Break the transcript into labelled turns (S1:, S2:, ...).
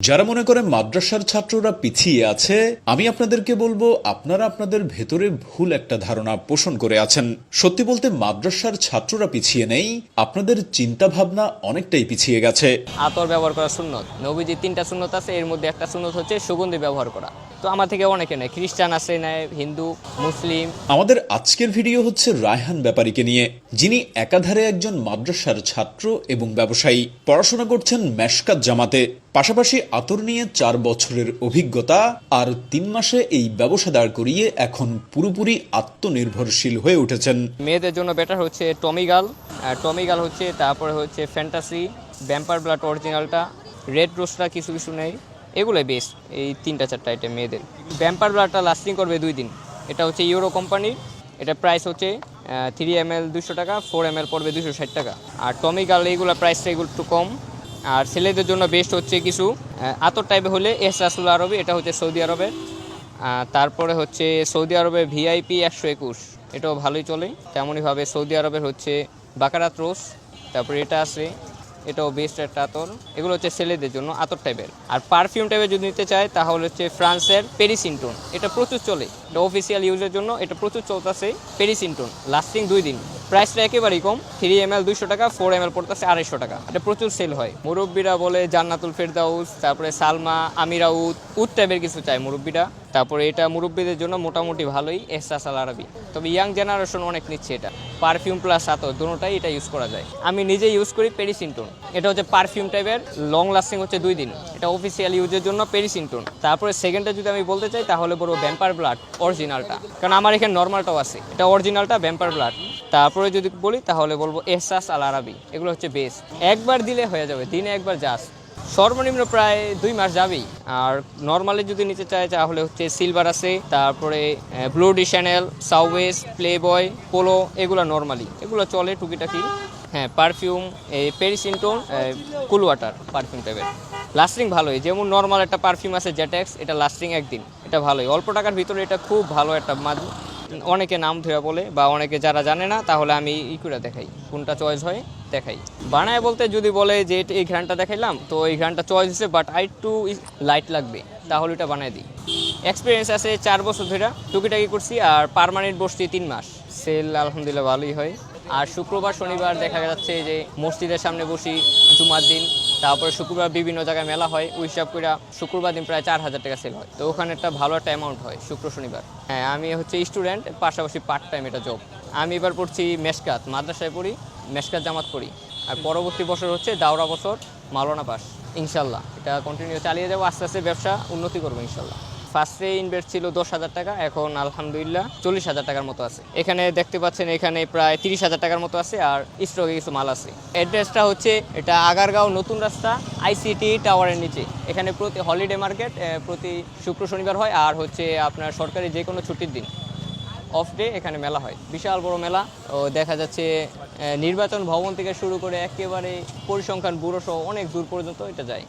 S1: যারা মনে করেন মাদ্রাসার ছাত্ররা পিছিয়ে আছে আমি আপনাদেরকে বলব আপনারা আপনাদের ভেতরে ভুল একটা ধারণা পোষণ করে আছেন। সত্যি বলতে মাদ্রাসার ছাত্ররা পিছিয়ে নেই আপনাদের চিন্তা ভাবনা অনেকটাই পিছিয়ে গেছে।
S2: আতর ব্যবহার করা সুন্নত। নবীজি তিনটা সুন্নত আছে এর মধ্যে একটা সুন্নত হচ্ছে সুগন্ধি ব্যবহার করা। তো আমার থেকে অনেকে নেয় খ্রিস্টান আছে নেয় হিন্দু মুসলিম।
S1: আমাদের আজকের ভিডিও হচ্ছে রায়হান ব্যাপারীকে নিয়ে। যিনি একাধারে একজন মাদ্রাসার ছাত্র এবং ব্যবসায়ী। পড়াশোনা করছেন মেশকাত জামাতে। পাশাপাশি আতর নিয়ে চার বছরের অভিজ্ঞতা আর তিন মাসে এই ব্যবসা দাঁড় করিয়ে এখন পুরোপুরি আত্মনির্ভরশীল হয়ে উঠেছেন।
S2: মেয়েদের জন্য বেটার হচ্ছে টমিগাল টমিগাল হচ্ছে, তারপরে হচ্ছে ফ্যান্টাসি ব্যাম্পার ব্লাড অরিজিনালটা রেড রোস্টটা কিছু কিছু নেই, এগুলোই বেস্ট এই তিনটা চারটা আইটেম মেয়েদের। ব্যাম্পার ব্লাডটা লাস্টিং করবে দুই দিন। এটা হচ্ছে ইউরো কোম্পানির এটা প্রাইস হচ্ছে থ্রি এম এল দুশো টাকা ফোর এম এল পড়বে দুশো ষাট টাকা। আর টমিগাল এইগুলো প্রাইসটা এগুলো একটু কম। আর ছেলেদের জন্য বেস্ট হচ্ছে কিছু আতর টাইপে হলে এস রাসুল আরবে, এটা হচ্ছে সৌদি আরবের তারপরে হচ্ছে সৌদি আরবের ভিআইপি একশো একুশ, এটাও ভালোই চলে। তেমনইভাবে সৌদি আরবের হচ্ছে বাকারাত রোস তারপরে এটা আছে এটাও বেস্ট একটা আতর। এগুলো হচ্ছে ছেলেদের জন্য আতর টাইপের আর পারফিউম টাইপের যদি নিতে চায়, তাহলে হচ্ছে ফ্রান্সের পেরিসিনটোন এটা প্রচুর চলে। এটা অফিসিয়াল ইউজের জন্য এটা প্রচুর চলতেছে পেরিসিনটোন লাস্টিং দুই দিন। প্রাইসটা একেবারেই কম। থ্রি এম এল দুইশো টাকা ফোর এম এল পড়তেছে আড়াইশো টাকা। এটা প্রচুর সেল হয়। মুরব্বীরা বলে জান্নাতুল ফেরদাউস, তারপরে সালমা, আমিরা উদ টাইপের কিছু চায় মুরব্বীরা। তারপরে এটা মুরব্বীদের জন্য মোটামুটি ভালোই, এহসাস আল আরবি। তবে ইয়াং জেনারেশন অনেক নিচ্ছে এটা। পারফিউম প্লাস আতর দুটোটাই এটা ইউজ করা যায়। আমি নিজে ইউজ করি পেরিসিন্টন এটা হচ্ছে পারফিউম টাইপের লং লাস্টিং হচ্ছে দুই দিন। এটা অফিসিয়াল ইউজের জন্য পেরিসিন্টন তারপরে সেকেন্ডটা যদি আমি বলতে চাই, তাহলে বলব ব্যাম্পার ব্লাড অরিজিনালটা কারণ আমার এখানে নর্মালটাও আছে। এটা অরিজিনালটা ব্যাম্পার ব্লাড তারপরে যদি বলি, তাহলে বলব এহসাস আল আরবি এগুলো হচ্ছে বেস একবার দিলে হয়ে যাবে, দিনে একবার জাস্ট সর্বনিম্ন প্রায় দুই মাস যাবেই। আর নর্মালি যদি নিতে চায়, তাহলে হচ্ছে সিলভার আছে। তারপরে Bleu de Chanel Sauvage Playboy Polo এগুলো নর্মালি এগুলো চলে টুকিটাকি। হ্যাঁ পারফিউম এই পেরিসিন্টন কুল ওয়াটার পারফিউম টাইপের লাস্টিং ভালোই। যেমন নর্মাল একটা পারফিউম আছে জেটেক্স এটা লাস্টিং একদিন। এটা ভালোই। অল্প টাকার ভিতরে এটা খুব ভালো একটা মাদ অনেকে নাম ধরে বলে বা অনেকে যারা জানে না, তাহলে আমি ই করে দেখাই। কোনটা চয়েস হয়, দেখাই। বানায় বলতে যদি বলে যে এই ঘ্রানটা দেখাইলাম, তো এই ঘ্রানটা চয়েস হচ্ছে বাট আই টু লাইট লাগবে, তাহলে এটা বানায় দিই। এক্সপিরিয়েন্স আছে চার বছর ধরে, টুকিটাকি করছি, আর পারমানেন্ট বসছি তিন মাস। সেল আলহামদুলিল্লাহ ভালোই হয়। আর শুক্রবার, শনিবার দেখা যাচ্ছে যে মসজিদের সামনে বসি, জুমার দিন। তারপরে শুক্রবার বিভিন্ন জায়গায় মেলা হয়। ওই হিসাব করে শুক্রবার দিন প্রায় চার হাজার টাকা সেল হয়। তো ওখানে একটা ভালো একটা অ্যামাউন্ট হয় শুক্র, শনিবার। হ্যাঁ আমি হচ্ছে স্টুডেন্ট পাশাপাশি পার্ট টাইম এটা জব আমি এবার পড়ছি মেসকাত, মাদ্রাসায় পড়ি, মেসকাত জামাত পড়ি। আর পরবর্তী বছর হচ্ছে দাওরা বছর মালনা পাস। ইনশাল্লাহ। এটা কন্টিনিউ চালিয়ে যাব, আস্তে আস্তে ব্যবসা উন্নতি করব ইনশাল্লাহ। ফার্স্টে ইনভেস্ট ছিল দশ হাজার টাকা, এখন আলহামদুলিল্লাহ চল্লিশ হাজার টাকার মতো আছে। এখানে দেখতে পাচ্ছেন এখানে প্রায় তিরিশ হাজার টাকার মতো আছে আর স্টকে কিছু মাল আছে। অ্যাড্রেসটা হচ্ছে এটা আগারগাঁও নতুন রাস্তা আইসিটি টাওয়ারের নিচে। এখানে প্রতি হলিডে মার্কেট প্রতি শুক্র, শনিবার হয় আর হচ্ছে আপনার সরকারি যে কোনো ছুটির দিন। অফ ডে এখানে মেলা হয়। বিশাল বড় মেলা। ও, দেখা যাচ্ছে নির্বাচন ভবন থেকে শুরু করে একেবারে পরিসংখ্যান ব্যুরো সহ অনেক দূর পর্যন্ত এটা যায়।